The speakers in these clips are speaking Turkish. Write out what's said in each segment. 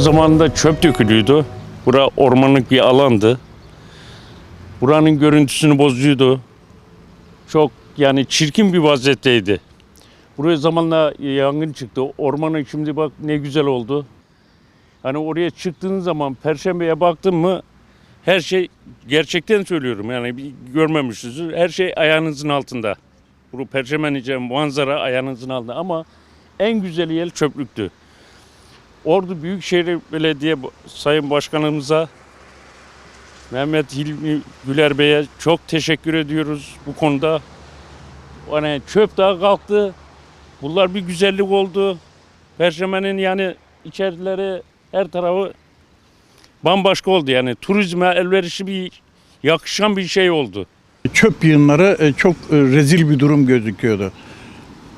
zamanında çöp dökülüyordu. Bura ormanlık bir alandı. Buranın görüntüsünü bozuyordu. Çok yani çirkin bir vaziyetteydi. Buraya zamanla yangın çıktı. Ormanın şimdi bak ne güzel oldu. Hani oraya çıktığın zaman Perşembe'ye baktın mı her şey gerçekten söylüyorum yani bir görmemişsiniz. Her şey ayağınızın altında. Bu Perşembe'nin manzara ayağınızın altında ama en güzel yer çöplüktü. Ordu Büyükşehir Belediye Sayın Başkanımıza Mehmet Hilmi Güler Bey'e çok teşekkür ediyoruz bu konuda. Hani çöp daha kalktı. Bunlar bir güzellik oldu. Perşembenin yani içerileri her tarafı bambaşka oldu yani. Turizme elverişli bir yakışan bir şey oldu. Çöp yığınları e, çok e, rezil bir durum gözüküyordu.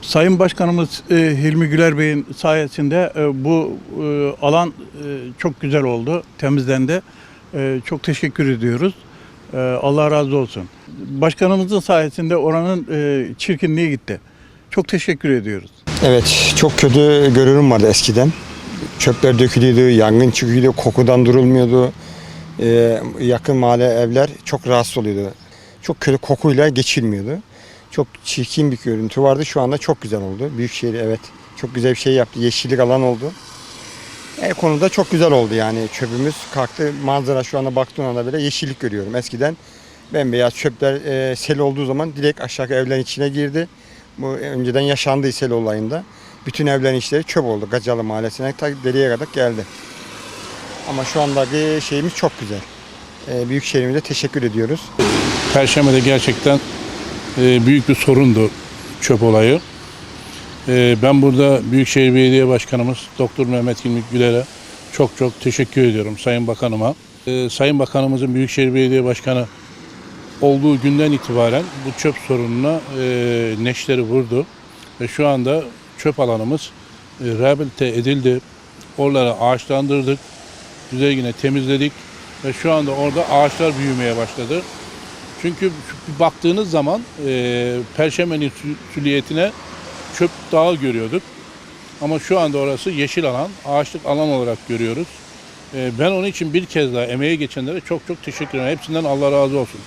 Sayın Başkanımız e, Hilmi Güler Bey'in sayesinde e, bu e, alan e, çok güzel oldu, temizlendi. E, Çok teşekkür ediyoruz. E, Allah razı olsun. Başkanımızın sayesinde oranın e, çirkinliği gitti. Çok teşekkür ediyoruz. Evet, çok kötü görünüm vardı eskiden. Çöpler dökülüyordu, yangın çıkıyordu, kokudan durulmuyordu. Ee, yakın mahalle evler çok rahatsız oluyordu. Çok kötü kokuyla geçilmiyordu. Çok çirkin bir görüntü vardı. Şu anda çok güzel oldu. Büyükşehir evet çok güzel bir şey yaptı. Yeşillik alan oldu. E, konuda çok güzel oldu yani çöpümüz kalktı. Manzara şu anda baktığın anda bile yeşillik görüyorum. Eskiden bembeyaz çöpler e, sel olduğu zaman direkt aşağı evlerin içine girdi. Bu önceden yaşandı sel olayında. Bütün evlerin içleri çöp oldu. Gacalı Mahallesi'ne ta deriye kadar geldi. Ama şu andaki şeyimiz çok güzel. E, Büyükşehir'imize teşekkür ediyoruz. Perşembe'de gerçekten e, büyük bir sorundu çöp olayı. E, ben burada Büyükşehir Belediye Başkanımız Doktor Mehmet Hilmi Güler'e çok çok teşekkür ediyorum Sayın Bakanıma. E, Sayın Bakanımızın Büyükşehir Belediye Başkanı olduğu günden itibaren bu çöp sorununa e, neşteri vurdu. Ve şu anda çöp alanımız e, rehabilite edildi. Oraları ağaçlandırdık. Güzel yine temizledik. Ve şu anda orada ağaçlar büyümeye başladı. Çünkü baktığınız zaman e, Perşembe'nin sü- süliyetine çöp dağı görüyorduk. Ama şu anda orası yeşil alan, ağaçlık alan olarak görüyoruz. E, ben onun için bir kez daha emeğe geçenlere çok çok teşekkür ederim. Hepsinden Allah razı olsun.